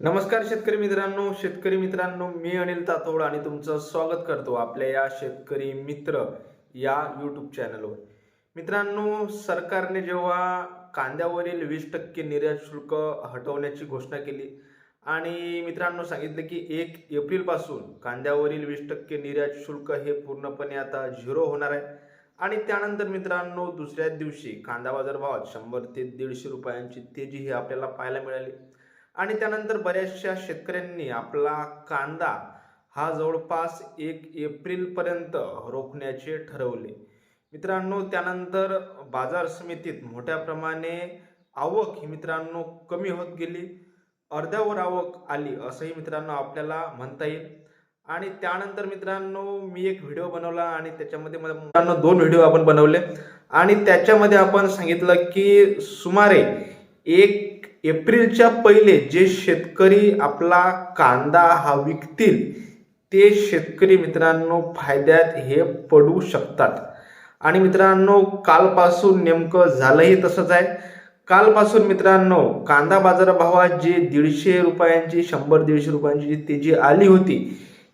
नमस्कार शेतकरी मित्रांनो शेतकरी मित्रांनो मी अनिल तातोड आणि तुमचं स्वागत करतो आपल्या या शेतकरी मित्र या यूट्यूब चॅनलवर मित्रांनो सरकारने जेव्हा कांद्यावरील वीस टक्के निर्यात शुल्क हटवण्याची घोषणा केली आणि मित्रांनो सांगितलं की एक एप्रिलपासून कांद्यावरील वीस टक्के निर्यात शुल्क हे पूर्णपणे आता झिरो होणार आहे आणि त्यानंतर मित्रांनो दुसऱ्याच दिवशी कांदा बाजार भावात शंभर ते दीडशे रुपयांची तेजी ही आपल्याला पाहायला मिळाली. आणि त्यानंतर बऱ्याचशा शेतकऱ्यांनी आपला कांदा हा जवळपास एक एप्रिलपर्यंत रोखण्याचे ठरवले. मित्रांनो त्यानंतर बाजार समितीत मोठ्या प्रमाणे आवक ही मित्रांनो कमी होत गेली. अर्ध्यावर आवक आली असंही मित्रांनो आपल्याला म्हणता येईल. आणि त्यानंतर मित्रांनो मी एक व्हिडिओ बनवला आणि त्याच्यामध्ये मला मित्रांनो दोन व्हिडिओ आपण बनवले. आणि त्याच्यामध्ये आपण सांगितलं की सुमारे एक एप्रिलच्या पहिले जे शेतकरी आपला कांदा हा विकतील ते शेतकरी मित्रांनो फायद्यात हे पडू शकतात. आणि मित्रांनो कालपासून नेमकं झालंही तसंच आहे. कालपासून मित्रांनो कांदा बाजारभावात जी दीडशे रुपयांची शंभर दीडशे रुपयांची जी तेजी आली होती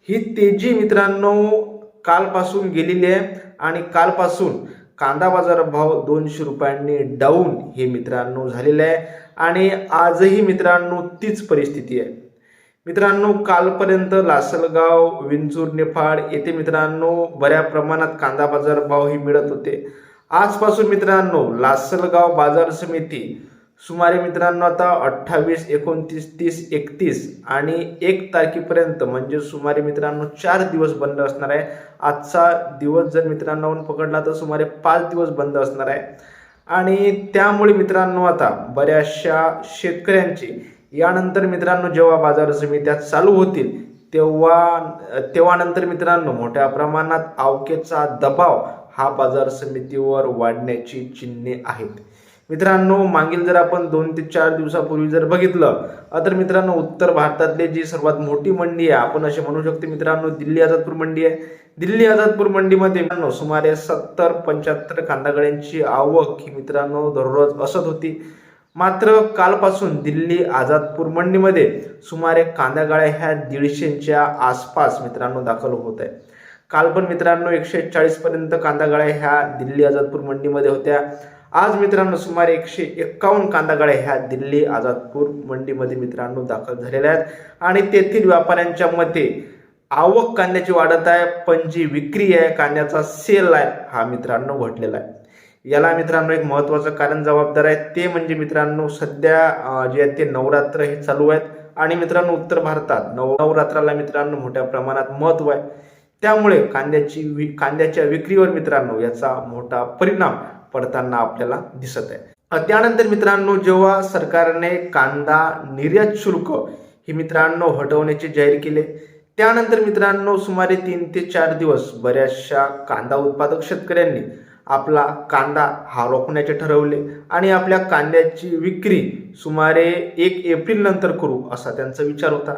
ही तेजी मित्रांनो कालपासून गेलेली आहे. आणि कालपासून कांदा बाजार भाव दोनशे रुपयांनी डाऊन हे मित्रांनो झालेलं आहे. आणि आजही मित्रांनो तीच परिस्थिती आहे. मित्रांनो कालपर्यंत लासलगाव विंचूर निफाड येथे मित्रांनो बऱ्या प्रमाणात कांदा बाजार भाव ही मिळत होते. आजपासून मित्रांनो लासलगाव बाजार समिती सुमारे मित्रांनो आता अठ्ठावीस एकोणतीस तीस एकतीस आणि एक तारखेपर्यंत म्हणजे सुमारे मित्रांनो चार दिवस बंद असणार आहे. आजचा दिवस जर मित्रांनो आपण पकडला तर सुमारे पाच दिवस बंद असणार आहे. आणि त्यामुळे मित्रांनो आता बऱ्याचशा शेतकऱ्यांची यानंतर मित्रांनो जेव्हा बाजार समित्या चालू होतील तेव्हा तेव्हानंतर मित्रांनो मोठ्या प्रमाणात आवकेचा दबाव हा बाजार समितीवर वाढण्याची चिन्हे आहेत. मित्रांनो मागील जर आपण दोन ते चार दिवसापूर्वी जर बघितलं तर मित्रांनो उत्तर भारतातले जी सर्वात मोठी मंडी आहे आपण असे म्हणू शकतो मित्रांनो दिल्ली आझादपूर मंडी आहे. दिल्ली आझादपूर मंडीमध्ये मित्रांनो सुमारे सत्तर पंच्याहत्तर कांदागड्यांची आवक ही मित्रांनो दररोज असत होती. मात्र कालपासून दिल्ली आझादपूर मंडीमध्ये सुमारे कांदागाळ्या ह्या दीडशेच्या आसपास मित्रांनो दाखल होत आहे. काल पण मित्रांनो एकशे चाळीस पर्यंत कांदागाळ्या ह्या दिल्ली आझादपूर मंडीमध्ये होत्या. आज मित्रांनो सुमारे एकशे एक्कावन्न कांदागाड्या ह्या दिल्ली आझादपूर मंडीमध्ये मित्रांनो दाखल झालेल्या आहेत. आणि तेथील व्यापाऱ्यांच्या मते आवक कांद्याची वाढत आहे पण जी विक्री आहे कांद्याचा सेल आहे हा मित्रांनो घटलेला आहे. याला मित्रांनो एक महत्वाचं कारण जबाबदार आहे. ते म्हणजे मित्रांनो सध्या जे आहे ते नवरात्र हे चालू आहेत. आणि मित्रांनो उत्तर भारतात नव नवरात्राला मित्रांनो मोठ्या प्रमाणात महत्त्व आहे. त्यामुळे कांद्याची वि कांद्याच्या विक्रीवर मित्रांनो याचा मोठा परिणाम पडताना आपल्याला दिसत आहे. त्यानंतर मित्रांनो जेव्हा सरकारने कांदा निर्यात शुल्क हे मित्रांनो हटवण्याचे जाहीर केले. त्यानंतर मित्रांनो सुमारे तीन ते चार दिवस बऱ्याचशा कांदा उत्पादक शेतकऱ्यांनी आपला कांदा हा रोखण्याचे ठरवले आणि आपल्या कांद्याची विक्री सुमारे एक एप्रिल नंतर करू असा त्यांचा विचार होता.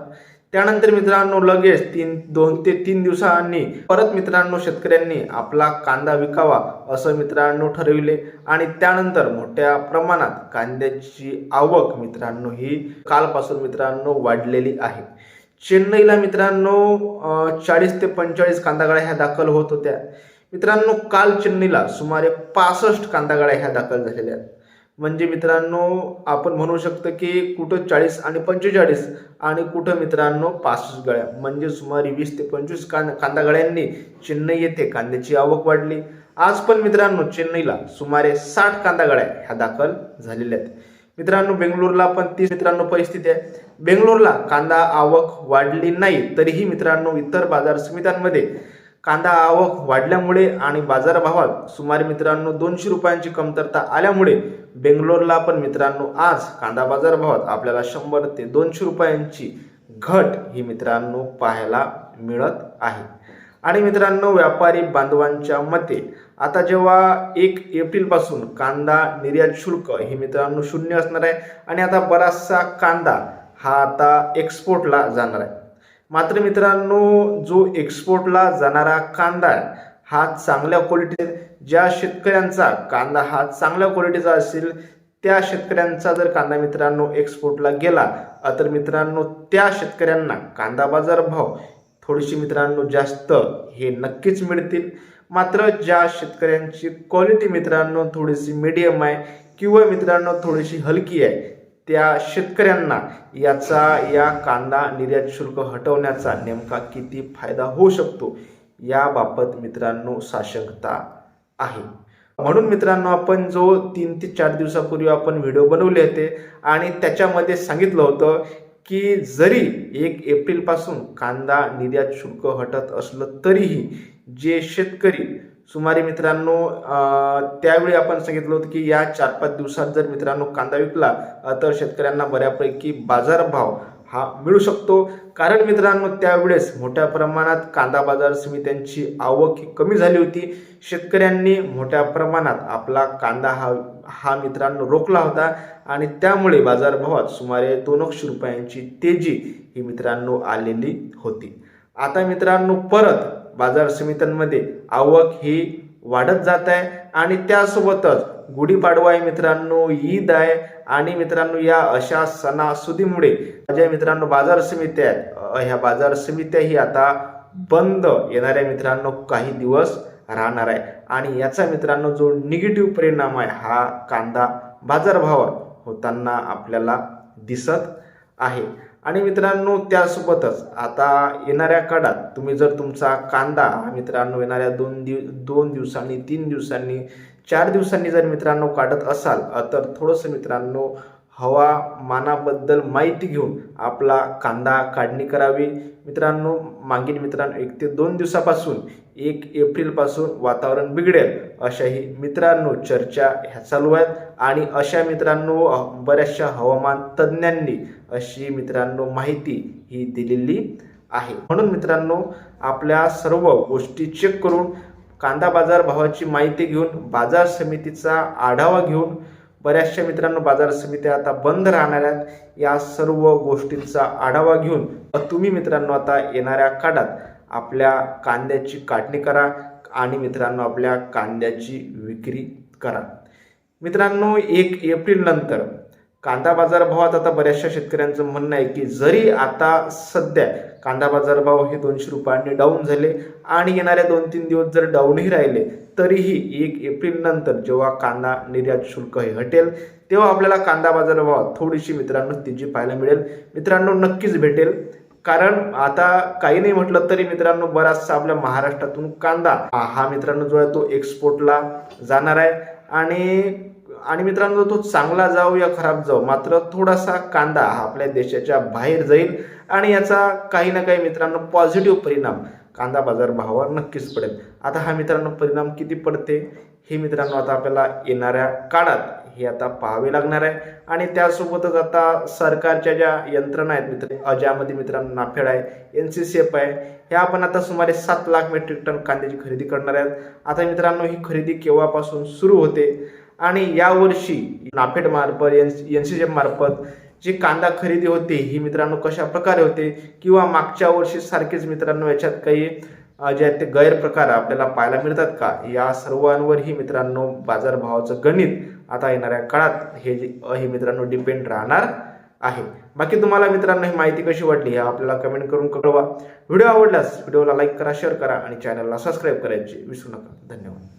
त्यानंतर मित्रांनो लगेच तीन दोन ते तीन दिवसांनी परत मित्रांनो शेतकऱ्यांनी आपला कांदा विकावा असं मित्रांनो ठरविले. आणि त्यानंतर मोठ्या प्रमाणात कांद्याची आवक मित्रांनो ही कालपासून मित्रांनो वाढलेली आहे. चेन्नईला मित्रांनो चाळीस ते पंचेचाळीस कांदागाळ्या ह्या दाखल होत होत्या. मित्रांनो काल चेन्नईला सुमारे पासष्ट कांदागाड्या ह्या दाखल झालेल्या आहेत. म्हणजे मित्रांनो आपण म्हणू शकतो की कुठं चाळीस आणि पंचेचाळीस आणि कुठं मित्रांनो पासष्ट गळ्या. म्हणजे सुमारे वीस ते पंचवीस कांद कांदा गळ्यांनी चेन्नई येथे कांद्याची आवक वाढली. आज पण मित्रांनो चेन्नईला सुमारे साठ कांदा गळ्या ह्या दाखल झालेल्या आहेत. मित्रांनो बेंगलोरला पण तीस मित्रांनो परिस्थिती आहे. बेंगलोरला कांदा आवक वाढली नाही तरीही मित्रांनो इतर बाजार समित्यांमध्ये कांदा आवक वाढल्यामुळे आणि बाजारभावात सुमारे मित्रांनो दोनशे रुपयांची कमतरता आल्यामुळे बेंगलोरला पण मित्रांनो आज कांदा बाजारभावात आपल्याला शंभर ते दोनशे रुपयांची घट ही मित्रांनो पाहायला मिळत आहे. आणि मित्रांनो व्यापारी बांधवांच्या मते आता जेव्हा एक एप्रिलपासून कांदा निर्यात शुल्क हे मित्रांनो शून्य असणार आहे आणि आता बराचसा कांदा हा आता एक्सपोर्टला जाणार आहे. मात्र मित्रांनो जो एक्सपोर्टला जाणारा कांदा हा चांगल्या क्वालिटी ज्या शेतकऱ्यांचा कांदा हा चांगल्या क्वालिटीचा असेल त्या शेतकऱ्यांचा जर कांदा मित्रांनो एक्सपोर्टला गेला तर मित्रांनो त्या शेतकऱ्यांना कांदा बाजार भाव थोडीशी मित्रांनो जास्त हे नक्कीच मिळतील. मात्र ज्या शेतकऱ्यांची क्वालिटी मित्रांनो थोडीशी मीडियम आहे किंवा मित्रांनो थोडीशी हलकी आहे त्या शेतकऱ्यांना याचा या कांदा निर्यात शुल्क हटवण्याचा नेमका किती फायदा होऊ शकतो याबाबत मित्रांनो साशंकता आहे. म्हणून मित्रांनो आपण जो तीन ते चार दिवसापूर्वी आपण व्हिडिओ बनवले होते आणि त्याच्यामध्ये सांगितलं होतं की जरी एक एप्रिलपासून कांदा निर्यात शुल्क हटत असलं तरीही जे शेतकरी सुमारे मित्रांनो त्यावेळी आपण सांगितलं होतं की या चार पाच दिवसात जर मित्रांनो कांदा विकला तर शेतकऱ्यांना बऱ्यापैकी बाजारभाव हा मिळू शकतो. कारण मित्रांनो त्यावेळेस मोठ्या प्रमाणात कांदा बाजार समित्यांची आवक ही कमी झाली होती. शेतकऱ्यांनी मोठ्या प्रमाणात आपला कांदा हा हा मित्रांनो रोखला होता आणि त्यामुळे बाजारभावात सुमारे दोन रुपयांची तेजी ही मित्रांनो आलेली होती. आता मित्रांनो परत बाजार समित्यांमध्ये आवक ही वाढत जात आहे आणि त्यासोबतच गुढीपाडवा आहे मित्रांनो ईद आहे. आणि मित्रांनो या अशा सणासुदीमुळे ज्या मित्रांनो बाजार समित्या आहेत. ह्या बाजार समित्या ही आता बंद येणाऱ्या मित्रांनो काही दिवस राहणार आहे. आणि याचा मित्रांनो जो निगेटिव्ह परिणाम आहे हा कांदा बाजारभावावर होताना आपल्याला दिसत आहे. आणि मित्रांनो त्यासोबतच आता येणाऱ्या काळात तुम्ही जर तुमचा कांदा हा मित्रांनो येणाऱ्या दोन दिव दोन दिवसांनी तीन दिवसांनी चार दिवसांनी जर मित्रांनो काढत असाल तर थोडंसं मित्रांनो हवामानाबद्दल माहिती घेऊन आपला कांदा काढणी करावी. मित्रांनो मागील मित्रांनो एक ते दोन दिवसापासून एक एप्रिलपासून वातावरण बिघडेल अशाही मित्रांनो चर्चा ह्या चालू आहेत. आणि अशा मित्रांनो बऱ्याचशा हवामान तज्ज्ञांनी अशी मित्रांनो माहिती ही दिलेली आहे. म्हणून मित्रांनो आपल्या सर्व गोष्टी चेक करून कांदा बाजार भावाची माहिती घेऊन बाजार समितीचा आढावा घेऊन बऱ्याचशा मित्रांनो बाजार समित्या आता बंद राहणार आहेत. या सर्व गोष्टींचा आढावा घेऊन तुम्ही मित्रांनो आता येणाऱ्या काळात आपल्या कांद्याची काढणी करा आणि मित्रांनो आपल्या कांद्याची विक्री करा. मित्रांनो एक एप्रिल नंतर कांदा बाजार भावात आता बऱ्याचशा शेतकऱ्यांचं म्हणणं आहे की जरी आता सध्या कांदा बाजारभाव हे दोनशे रुपयांनी डाऊन झाले आणि येणाऱ्या दोन तीन दिवस जर डाऊनही राहिले तरीही एक एप्रिल नंतर जेव्हा कांदा निर्यात शुल्क हे हटेल तेव्हा आपल्याला कांदा बाजारभावात थोडीशी मित्रांनो तेजी पाहायला मिळेल. मित्रांनो नक्कीच भेटेल. कारण आता काही नाही म्हटलं तरी मित्रांनो बराचसा आपल्या महाराष्ट्रातून कांदा हा- हा मित्रांनो जो आहे तो एक्सपोर्टला जाणार आहे. आणि आणि मित्रांनो तो चांगला जाऊ या खराब जाऊ मात्र थोडासा कांदा हा आपल्या देशाच्या बाहेर जाईल आणि याचा काही ना काही मित्रांनो पॉझिटिव्ह परिणाम कांदा बाजार भावावर नक्कीच पडेल. आता हा मित्रांनो परिणाम किती पडते? हे मित्रांनो आता आपल्याला येणाऱ्या काळात हे आता पाहावे लागणार आहे. आणि त्यासोबतच आता सरकारच्या ज्या यंत्रणा आहेत मित्र अ, ज्यामध्ये मित्रांनो नाफेड आहे एन सी सी एफ आहे ह्या आपण आता सुमारे सात लाख मेट्रिक टन कांद्याची खरेदी करणार आहेत. आता मित्रांनो ही खरेदी केव्हापासून सुरू होते? आणि यावर्षी नाफेड मार्फत एन एन सी मार्फत जी कांदा खरेदी होते ही मित्रांनो कशा प्रकारे होते किंवा मागच्या वर्षी सारखेच मित्रांनो याच्यात काही जे आहेत ते गैरप्रकार आपल्याला पाहायला मिळतात का? या सर्वांवरही मित्रांनो बाजारभावाचं गणित आता येणाऱ्या काळात हे जे हे मित्रांनो डिपेंड राहणार आहे. बाकी तुम्हाला मित्रांनो ही माहिती कशी वाटली हे आपल्याला कमेंट करून कळवा. व्हिडिओ आवडल्यास व्हिडिओला लाईक करा शेअर करा आणि चॅनलला सबस्क्राईब करायची विसरू नका. धन्यवाद.